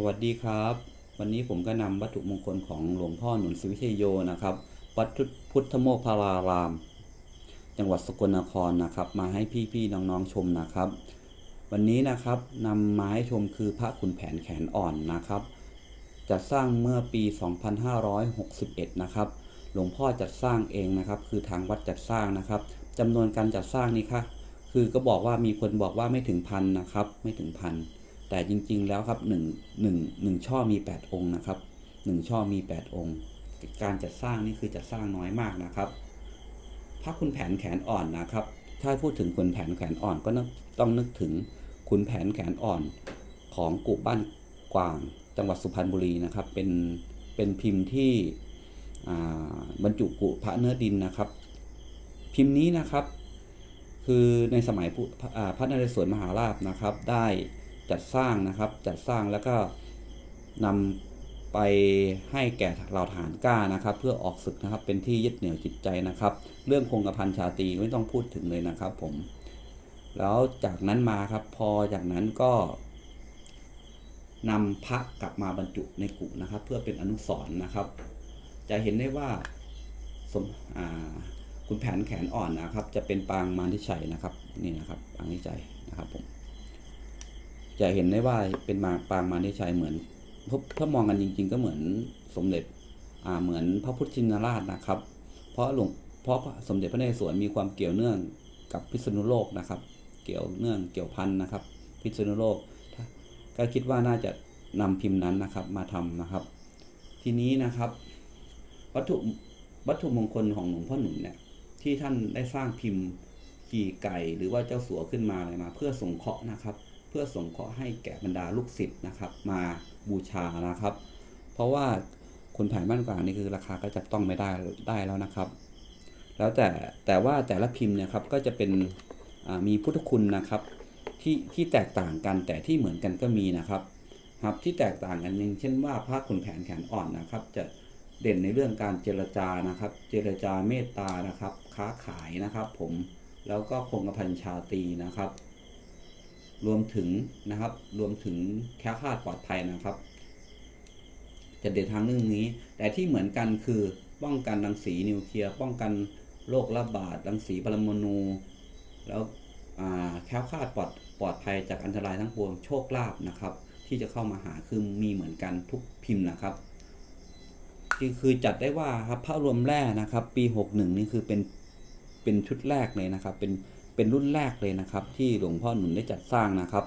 สวัสดีครับ วันนี้ผมก็นำวัตถุมงคลของหลวงพ่อหนุนศรีวิเชยโยนะครับ วัดพุทธโมกขลาราม จังหวัดสกลนครนะครับ มาให้พี่ๆน้องๆชมนะครับ วันนี้นะครับนำมาให้ชมคือพระขุนแผนแขนอ่อนนะครับ จัดสร้างเมื่อปี 2561 นะครับ หลวงพ่อจัดสร้างเองนะครับ คือทางวัดจัดสร้างนะครับจำนวนการจัดสร้างนี่ค่ะคือก็บอกว่ามีคนบอกว่าไม่ถึงพันนะครับ ไม่ถึงพัน แต่จริงๆแล้วครับหนึ่งหนึ่งหนึ่งช่อมี 8 องค์นะครับหนึ่งช่อมี 8 องค์ การจัดสร้างนี่คือจัดสร้างน้อยมากนะครับพระคุณแผนแขนอ่อนนะครับ ถ้าพูดถึงขุนแผนแขนอ่อนก็ต้องนึกถึงขุนแผนแขนอ่อนของกุบ้านกวาง จังหวัดสุพรรณบุรีนะครับ เป็นเป็นพิมพ์ที่บรรจุกุพระเนื้อดินนะครับ พิมพ์นี้นะครับ คือในสมัยพระนเรศวรมหาราชนะครับ ได้ จัดสร้างนะครับ จัดสร้างแล้วก็นำไปให้แก่เหล่าทหารกล้านะครับ เพื่อออกศึกนะครับ เป็นที่ยึดเหนี่ยวจิตใจนะครับ เรื่องคงกระพันชาตีไม่ต้องพูดถึงเลยนะครับ ผม แล้วจากนั้นมาครับ พอจากนั้นก็นำพระกลับมาบรรจุในกุนะครับ เพื่อเป็นอนุสรณ์นะครับ จะเห็นได้ว่าสมอ่าคุณแผนแขนอ่อนนะครับ จะเป็นปางมารทิชัยนะครับ นี่นะครับปางทิชัยนะครับผม จะเห็นได้ว่าเป็นมาปางมารทิชัยเหมือนถ้าถ้ามองกันจริง ๆ ก็เหมือนสมเด็จอ่าเหมือนพระพุทธชินราชนะครับ เพราะหลวงเพราะสมเด็จพระนเรศวรมีความเกี่ยวเนื่องกับพิษณุโลกนะครับ เกี่ยวเนื่องเกี่ยวพันนะครับ พิษณุโลกก็คิดว่าน่าจะนำพิมพ์นั้นนะครับมาทำนะครับ ทีนี้นะครับ วัตถุวัตถุมงคลของหลวงพ่อหนุนเนี่ยที่ท่านได้สร้างพิมพ์กี่ไก่หรือว่าเจ้าสัวขึ้นมาอะไรมา เพื่อสงเคราะห์นะครับ เพื่อส่งเคาะให้แก่บรรดาลูกศิษย์นะครับ มาบูชานะครับ เพราะว่าคนแผนบ้านกลางนี่คือราคาก็จับต้องไม่ได้ได้แล้วนะครับ แล้วแต่แต่ว่าแต่ละพิมพ์เนี่ยครับก็จะเป็นมีพุทธคุณนะครับที่ที่แตกต่างกันแต่ที่เหมือนกันก็มีนะครับครับที่แตกต่างกันอย่างเช่นว่าพระขุนแผนแขนอ่อนนะครับ จะเด่นในเรื่องการเจรจานะครับ เจรจาเมตตานะครับ ค้าขายนะครับ ผมแล้วก็คงกระพันชาตีนะครับ รวมถึงนะครับ รวมถึงแคล้วคลาดปลอดภัยนะครับ จะเด่นทางเรื่องนี้ แต่ที่เหมือนกันคือป้องกันรังสีนิวเคลียร์ป้องกันโรคระบาดรังสีปรมาณูแล้วแค้วคลาดปลอดปลอดภัยจากอันตรายทั้งปวงโชคลาภนะครับ ที่จะเข้ามาหาคือมีเหมือนกันทุกพิมพ์นะครับคือคือจัดได้ว่าครับพระรวมแร่นะครับ ปี 61 นี่คือเป็นเป็นชุดแรกเลยนะครับ เป็น เป็นรุ่นแรกเลยนะครับ ที่หลวงพ่อหนุนได้จัดสร้างนะครับ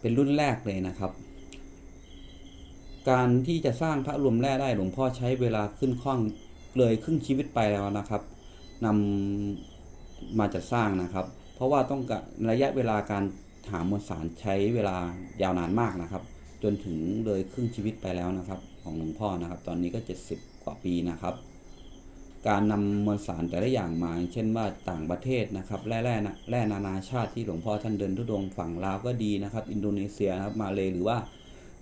เป็นรุ่นแรกเลยนะครับ การที่จะสร้างพระรวมแร่ได้หลวงพ่อใช้เวลาขึ้นข้องเลยครึ่งชีวิตไปแล้วนะครับนำมาจัดสร้างนะครับ เพราะว่าต้องการระยะเวลาการหามวลสารใช้เวลายาวนานมากนะครับ จนถึงเลยครึ่งชีวิตไปแล้วนะครับ ของหลวงพ่อนะครับ ตอนนี้ก็ 70 กว่าปีนะครับ การนำมวลสารแต่ละอย่างมา เช่นว่าต่างประเทศนะครับแร่แร่แร่นานาชาติที่หลวงพ่อท่านเดินทุดงฝั่งลาวก็ดีนะครับ อินโดนีเซียนะครับมาเลยหรือว่า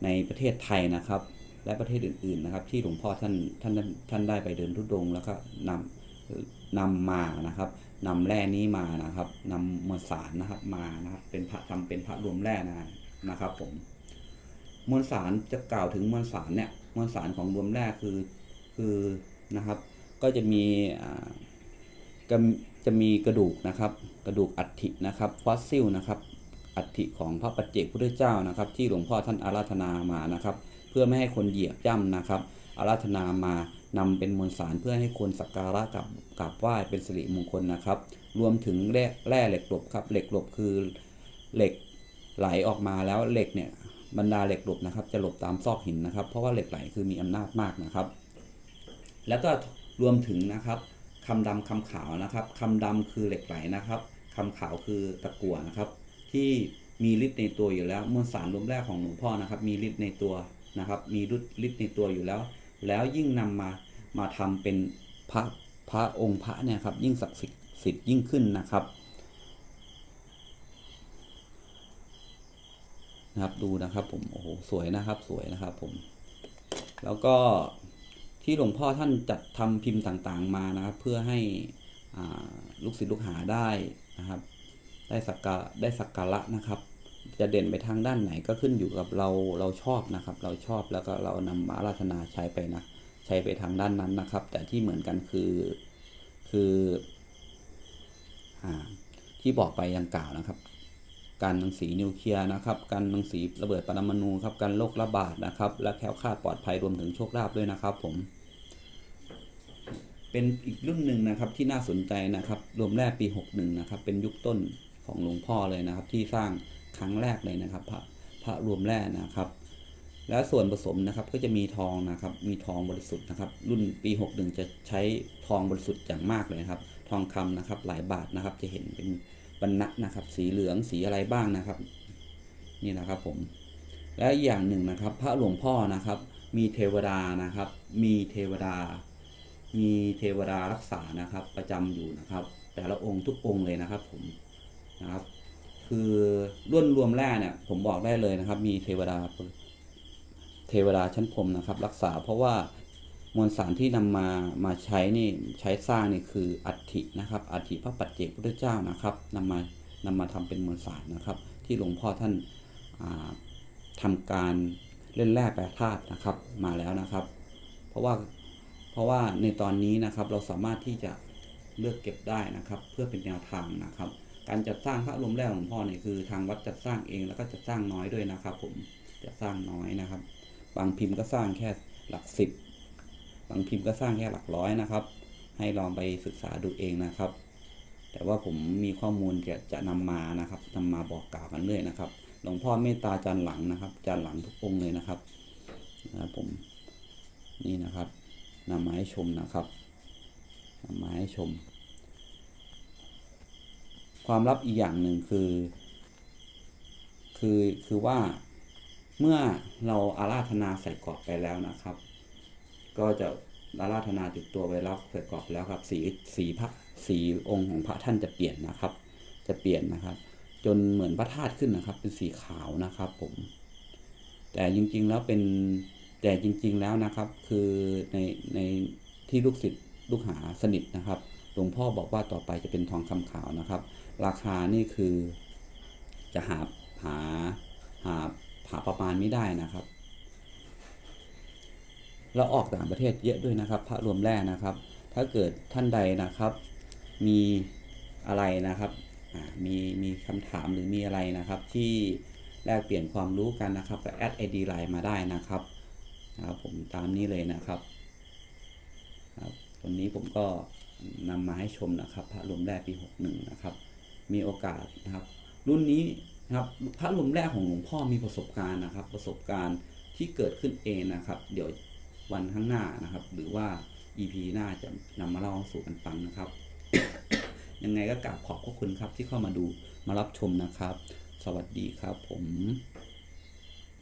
ในประเทศไทยนะครับ และประเทศอื่นๆนะครับ ที่หลวงพ่อท่านท่านท่านได้ไปเดินทุดงแล้วก็นำนำมานะครับนำแร่นี้มานะครับนำมวลสารนะครับมานะครับเป็นพระทำเป็นพระรวมแร่นะนะครับผมมวลสารจะกล่าวถึงมวลสารเนี่ยมวลสารของรวมแร่คือคือนะครับ ก็จะมีจะมีกระดูกนะครับ กระดูกอัฐินะครับฟอสซิลนะครับอัฐิของพระปัจเจกพุทธเจ้านะครับ ที่หลวงพ่อท่านอาราธนามานะครับ เพื่อไม่ให้คนเหยียบย่ำนะครับ อาราธนามานำเป็นมวลสารเพื่อให้คนสักการะกับกราบไหว้เป็นสิริมงคลนะครับ รวมถึงแร่แร่เหล็กหลบครับเหล็กหลบคือเหล็กไหลออกมาแล้วเหล็กเนี่ยบรรดาเหล็กหลบนะครับ จะหลบตามซอกหินนะครับ เพราะว่าเหล็กไหลคือมีอำนาจมากนะครับ แล้วก็ รวมถึงนะครับคำดำคำขาวนะครับคำดำคือเหล็กไหลนะครับคำขาวคือตะกั่วนะครับ ที่มีฤทธิ์ในตัวอยู่แล้วมวลสารรวมแรกของหลวงพ่อนะครับ มีฤทธิ์ในตัวนะครับ มีฤทธิ์ในตัวอยู่แล้ว แล้วยิ่งนำมามาทำเป็นพระพระองค์พระเนี่ยครับยิ่งศักดิ์สิทธิ์ยิ่งขึ้นนะครับนะครับดูนะครับผมโอ้โหสวยนะครับสวยนะครับผม แล้วก็ ที่หลวงพ่อท่านจัดทำพิมพ์ต่างๆมานะครับ เพื่อให้ลูกศิษย์ลูกหาได้นะครับ ได้สักกะได้สักการะนะครับ จะเด่นไปทางด้านไหนก็ขึ้นอยู่กับเราเราชอบนะครับ เราชอบแล้วก็เรานำมาราธนาใช้ไปนะใช้ไปทางด้านนั้นนะครับ แต่ที่เหมือนกันคือคืออที่บอกไปยังกล่าวนะครับ การรังสีนิวเคลียร์นะครับ การรังสีระเบิดปรมาณูครับการโรคระบาดนะครับ และแคล้วคลาดปลอดภัยรวมถึงโชคลาภด้วยนะครับผม เป็นอีกรุ่นหนึ่งนะครับที่น่าสนใจนะครับ รวมแรกปี 61 นะครับ เป็นยุคต้นของหลวงพ่อเลยนะครับ ที่สร้างครั้งแรกเลยนะครับ พระพระรวมแร่นะครับ และส่วนผสมนะครับก็จะมีทองนะครับ มีทองบริสุทธิ์นะครับ รุ่นปี 61 จะใช้ทองบริสุทธิ์อย่างมากเลยครับ ทองคำนะครับ หลายบาทนะครับจะเห็นเป็น รรณะนะครับ สีเหลืองสีอะไรบ้างนะครับ นี่นะครับผม และอย่างหนึ่งนะครับ พระหลวงพ่อนะครับ มีเทวดานะครับ มีเทวดา มีเทวดารักษานะครับ ประจำอยู่นะครับ แต่ละองค์ทุกองค์เลยนะครับผมนะครับ คือรุ่นรวมแร่เนี่ยผมบอกได้เลยนะครับ มีเทวดาเทวดาชั้นพรมนะครับ รักษาเพราะว่า มวลสารที่นำมามาใช้นี่ใช้สร้างนี่คืออัฐินะครับอัฐิพระปัจเจกพุทธเจ้านะครับนำมานำมาทำเป็นมวลสารนะครับ ที่หลวงพ่อท่านาทำการเล่นแร่แปรธาตุนะครับมาแล้วนะครับ เพราะว่าเพราะว่าในตอนนี้นะครับเราสามารถที่จะเลือกเก็บได้นะครับ เพื่อเป็นแนวทางนะครับ การจัดสร้างพระลมแร่หลวงพ่อเนี่ยคือทางวัดจัดสร้างเองแล้วก็จัดสร้างน้อยด้วยนะครับ ผมจะสร้างน้อยนะครับ บางพิมพ์ก็สร้างแค่หลักสิบ บางพิมพ์ก็สร้างแค่หลักร้อยนะครับ ให้ลองไปศึกษาดูเองนะครับ แต่ว่าผมมีข้อมูลจะจะนำมานะครับนำมาบอกกล่าวกันเรื่อยนะครับ หลวงพ่อเมตตาจานหลังนะครับ จานหลังทุกองค์เลยนะครับนะครับผมนี่นะครับนำมาให้ชมนะครับนำมาให้ชม ความลับอีกอย่างหนึ่งคือ คือคือว่าเมื่อเราอาราธนาใส่กรอบไปแล้วนะครับ ก็จะอาราธนาติดตัวไปแล้วใส่กรอบแล้วครับ สีสีพระสีองค์ของพระท่านจะเปลี่ยนนะครับ จะเปลี่ยนนะครับ จนเหมือนพระธาตุขึ้นนะครับ เป็นสีขาวนะครับ ผม แต่จริงๆแล้วเป็นแต่จริง ๆแล้วนะครับ คือในในที่ลูกศิษย์ลูกหาสนิทนะครับหลวงพ่อบอกว่าต่อไปจะเป็นทองคำขาวนะครับ ราคานี่คือจะหาหาหาหาประมาณไม่ได้นะครับ แล้วออกต่างประเทศเยอะด้วยนะครับ พระรวมแร่นะครับ ถ้าเกิดท่านใดนะครับ มีอะไรนะครับมีมีคำถามหรือมีอะไรนะครับ ที่แลกเปลี่ยนความรู้กันนะครับก็แอดไอดีไลน์มาได้นะครับนะครับผมตามนี้เลยนะครับครับวันนี้ผมก็นำมาให้ชมนะครับพระรวมแร่ปี 61 นะครับ มีโอกาสนะครับ รุ่นนี้นะครับพระรวมแรกของหลวงพ่อมีประสบการณ์นะครับ ประสบการณ์ที่เกิดขึ้นเองนะครับ เดี๋ยว วันข้างหน้านะครับ หรือว่า EP หน้าจะนำมาเล่าสู่กันฟังนะครับ ยังไงก็กราบขอบพระคุณครับที่เข้ามาดูมารับชมนะครับ สวัสดีครับผม